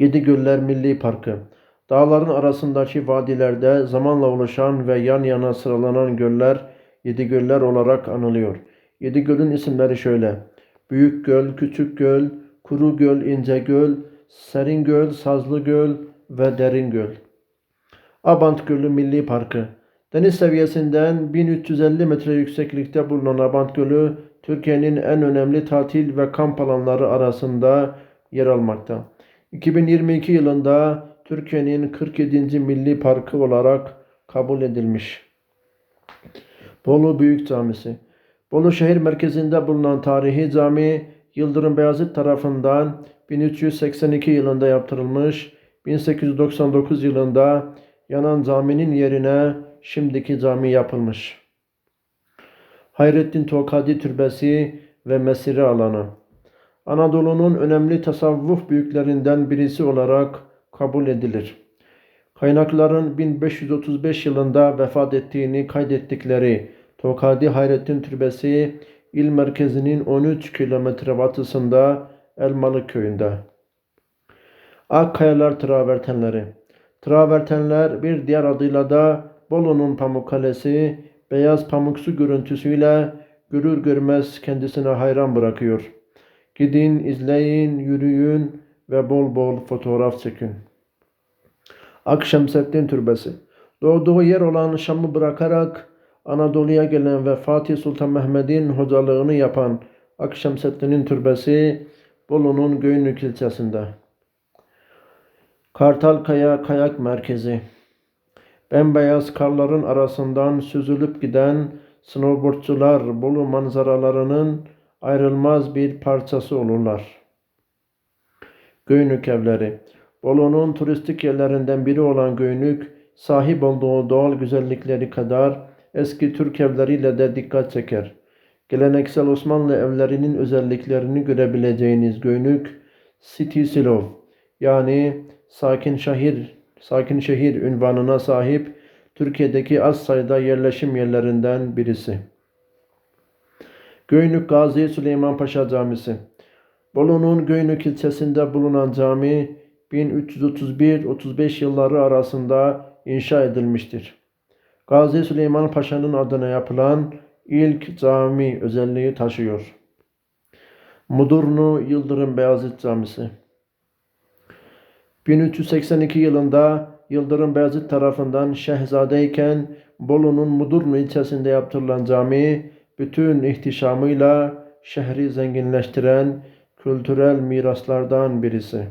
Yedigöller Milli Parkı Dağların arasındaki vadilerde zamanla oluşan ve yan yana sıralanan göller Yedigöller olarak anılıyor. Yedigöl'ün isimleri şöyle. Büyük Göl, Küçük Göl, Kuru Göl, İnce Göl, Serin Göl, Sazlı Göl ve Derin Göl. Abant Gölü Milli Parkı Deniz seviyesinden 1350 metre yükseklikte bulunan Abant Gölü, Türkiye'nin en önemli tatil ve kamp alanları arasında yer almakta. 2022 yılında Türkiye'nin 47. Milli Parkı olarak kabul edilmiş. Bolu Büyük Camisi Bolu şehir merkezinde bulunan tarihi cami Yıldırım Beyazıt tarafından 1382 yılında yaptırılmış, 1899 yılında yanan caminin yerine şimdiki cami yapılmış. Hayrettin Tokadi Türbesi ve Mesire alanı Anadolu'nun önemli tasavvuf büyüklerinden birisi olarak kabul edilir. Kaynakların 1535 yılında vefat ettiğini kaydettikleri Tokadi Hayrettin Türbesi il merkezinin 13 kilometre batısında Elmalı köyünde. Akkayalar Travertenleri Travertenler bir diğer adıyla da Bolu'nun Pamukkale'si beyaz pamuksu görüntüsüyle görür görmez kendisine hayran bırakıyor. Gidin, izleyin, yürüyün ve bol bol fotoğraf çekin. Akşemseddin Türbesi Doğduğu yer olan Şam'ı bırakarak Anadolu'ya gelen ve Fatih Sultan Mehmet'in hocalığını yapan Akşemseddin'in türbesi Bolu'nun Göynük ilçesinde. Kartalkaya Kayak Merkezi Bembeyaz karların arasından süzülüp giden snowboardçular Bolu manzaralarının ayrılmaz bir parçası olurlar. Göynük evleri Bolu'nun turistik yerlerinden biri olan Göynük, sahip olduğu doğal güzellikleri kadar eski Türk evleriyle de dikkat çeker. Geleneksel Osmanlı evlerinin özelliklerini görebileceğiniz Göynük, City Silov yani sakin şehir, sakin şehir ünvanına sahip Türkiye'deki az sayıda yerleşim yerlerinden birisi. Göynük Gazi Süleyman Paşa Camisi Bolu'nun Göynük ilçesinde bulunan cami 1331-35 yılları arasında inşa edilmiştir. Gazi Süleyman Paşa'nın adına yapılan ilk cami özelliği taşıyor. Mudurnu Yıldırım Beyazıt Camisi 1382 yılında Yıldırım Beyazıt tarafından şehzadeyken Bolu'nun Mudurnu ilçesinde yaptırılan cami bütün ihtişamıyla şehri zenginleştiren kültürel miraslardan birisi.